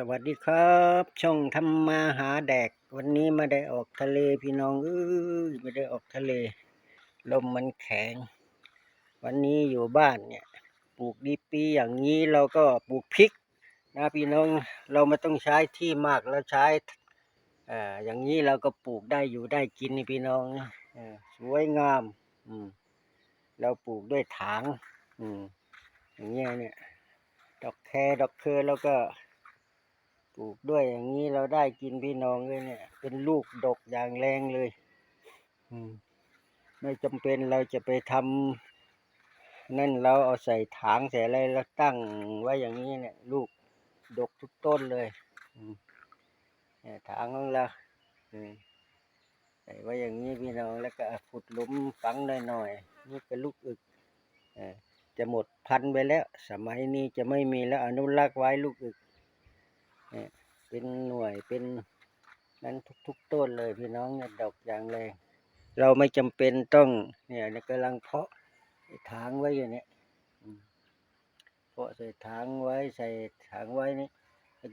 สวัสดีครับ ช่องทำมาหาแดก วันนี้ไม่ได้ออกทะเลพี่น้องเอ้ยไม่ได้ออกทะเล ลมมันแข็ง วันนี้อยู่บ้านเนี่ย ปลูกดีปีอย่างนี้เราก็ปลูกพริก นะพี่น้องเราไม่ต้องใช้ที่มากเราใช้เอ่ออย่างนี้เราก็ปลูกได้อยู่ได้กินนี่พี่น้องอสวยงาม อืม เราปลูกด้วยถาง อืมอย่างเงี้ยเนี่ย ดอกแครดอกเคอแล้วก็ ปลูกด้วยอย่างนี้เราได้กินพี่น้องเลยเนี่ย เป็นลูกดกอย่างแรงเลย อืม ไม่จำเป็นเราจะไปทำนั่นเราเอาใส่ถางใส่อะไรแล้วตั้งไว้อย่างนี้เนี่ย ลูกดกทุกต้นเลยอืมเนี่ยถางของเราอืมใส่ไว้อย่างนี้พี่น้องแล้วก็ขุดหลุมฝังหน่อยๆนี่ก็ลูกอึกเออจะหมดพันธุ์ไปแล้ว สมัยนี้จะไม่มีแล้วอนุรักษ์ไว้ลูกอึก เนี่ยเป็นหน่วยเป็นนั้นทุก ๆ ต้นเลยพี่น้องเนี่ยดอกอย่างแรงเราไม่จำเป็นต้องเนี่ยกำลังเพาะถางไว้อยู่เนี่ยเพาะใส่ถางไว้ใส่ถางไว้นี่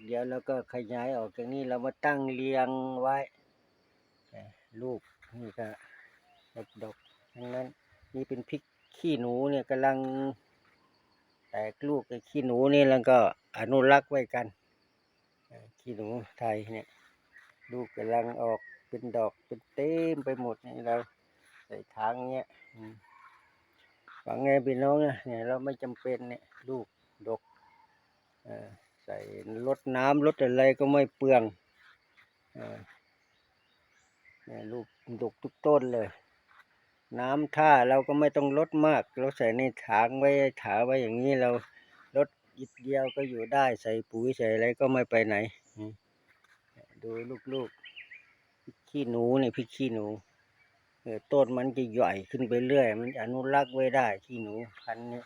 เดี๋ยวเราก็ขยายออกจากนี้เรามาตั้งเรียงไว้ลูกนี่ก็ดอกดอกทั้งนั้นนี่เป็นพริกขี้หนูเนี่ยกำลังแตกลูกไอ้ขี้หนูนี่แล้วก็อนุรักษ์ไว้กันอ ขี้หนูไทยเนี่ยลูกกำลังออกเป็นดอกเป็นเต็มไปหมดนี่เราใส่ถังเนี้ยอืมหวังไงพี่น้องเนี่ยเราไม่จำเป็นเนี่ยลูกดกอ่อใส่ลดน้ำลดอะไรก็ไม่เปลืองเอ่อเนี่ยลูกดกทุกต้นเลย น้ำท่าเราก็ไม่ต้องลดมาก เราใส่ในถังไว้ถาไว้อย่างนี้เรา รถอิดเดียวก็อยู่ได้ใส่ปุ๋ยใส่อะไรก็ไม่ไปไหน ดูลูกๆพริกขี้หนูนี่พริกขี้หนูต้นมันจะใหญ่ขึ้นไปเรื่อย มันอนุรักษ์ไว้ได้ขี้หนูพันนี้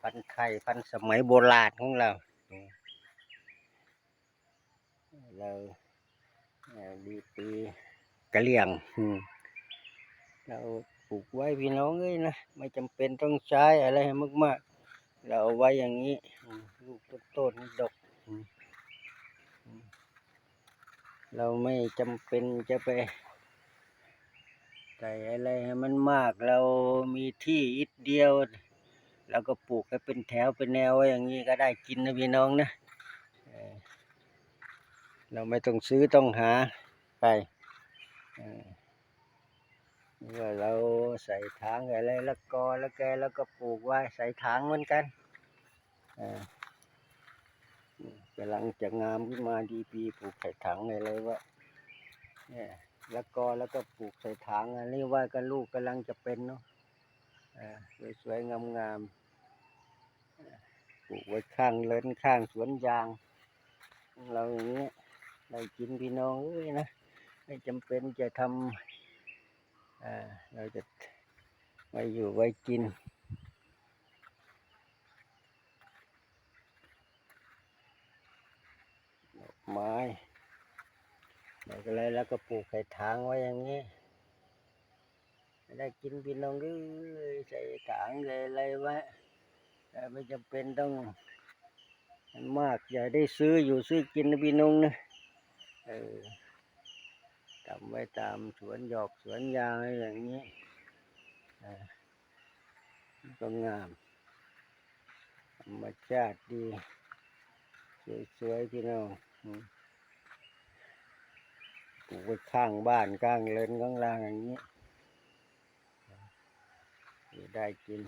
พันไทยพันสมัยโบราณของเราเราดีปีกะเลี่ยงเราปลูกไว้พี่น้องเอ้ยนะ ไม่จำเป็นต้องใช้อะไรมาก เราเอาไว้อย่างนี้ลูกต้นๆดกอืมอืมเราไม่จำเป็นจะไปใส่อะไรให้มันมากเรามีที่อิดเดียวเราก็ปลูกให้เป็นแถวเป็นแนวไว้อย่างนี้ก็ได้กินนะพี่น้องนะเออเราไม่ต้องซื้อต้องหาไป เออนี่ว่าเราใส่ถางอะไรแล้วกอแล้วแกแล้วก็ปลูกไว้ใส่ถางเหมือนกันกำลังจะงามขึ้นมาดีปีปลูกใส่ถังอะไรวะเนี่ยแล้วก็แล้วก็ปลูกใส่ถังอันนี้ว่าก็ลูกกำลังจะเป็นเนาะสวยๆงามๆปลูกไว้ข้างเลนข้างสวนยาง เราอย่างเงี้ยได้กินพี่น้องเอ้ยนะไม่จำเป็นจะทำอ่า เราจะไว้อยู่ไว้กิน ดอกไม้ดอกอะไรแล้วก็ปลูกใส่ถางไว้อย่างนี้ได้กินพี่น้องก็ใส่ถางอะไรไว้แต่ไม่จำเป็นต้องมันมากอย่าได้ซื้ออยู่ซื้อกินนะพี่น้องนะเออ ทำไว้ตามสวนหยอกสวนยางอะไรอย่างนี้ก็งามธรรมชาติดี สวยๆพี่น้องปลูกไว้ข้างบ้านข้างเลนข้างล่างอย่างนี้จะได้กิน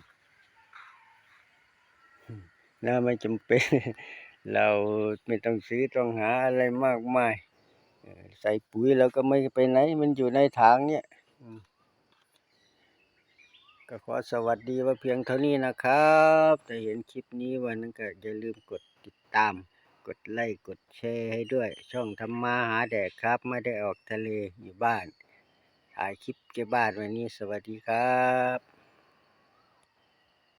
แล้วไม่จำเป็น เราไม่ต้องซื้อต้องหาอะไรมากมาย ใส่ปุ๋ยเราก็ไม่ไปไหน มันอยู่ในถังเนี่ยอืมก็ขอสวัสดีไว่าเพียงเท่านี้นะครับถ้าเห็นคลิปนี้วันนั้นก็อย่าลืมกดติดตาม กดไลค์กดแชร์ให้ด้วย ช่องทำมาหาแดกครับ ไม่ได้ออกทะเลอยู่บ้านถ่ายคลิปเก็บบ้านวันนี้สวัสดีครับ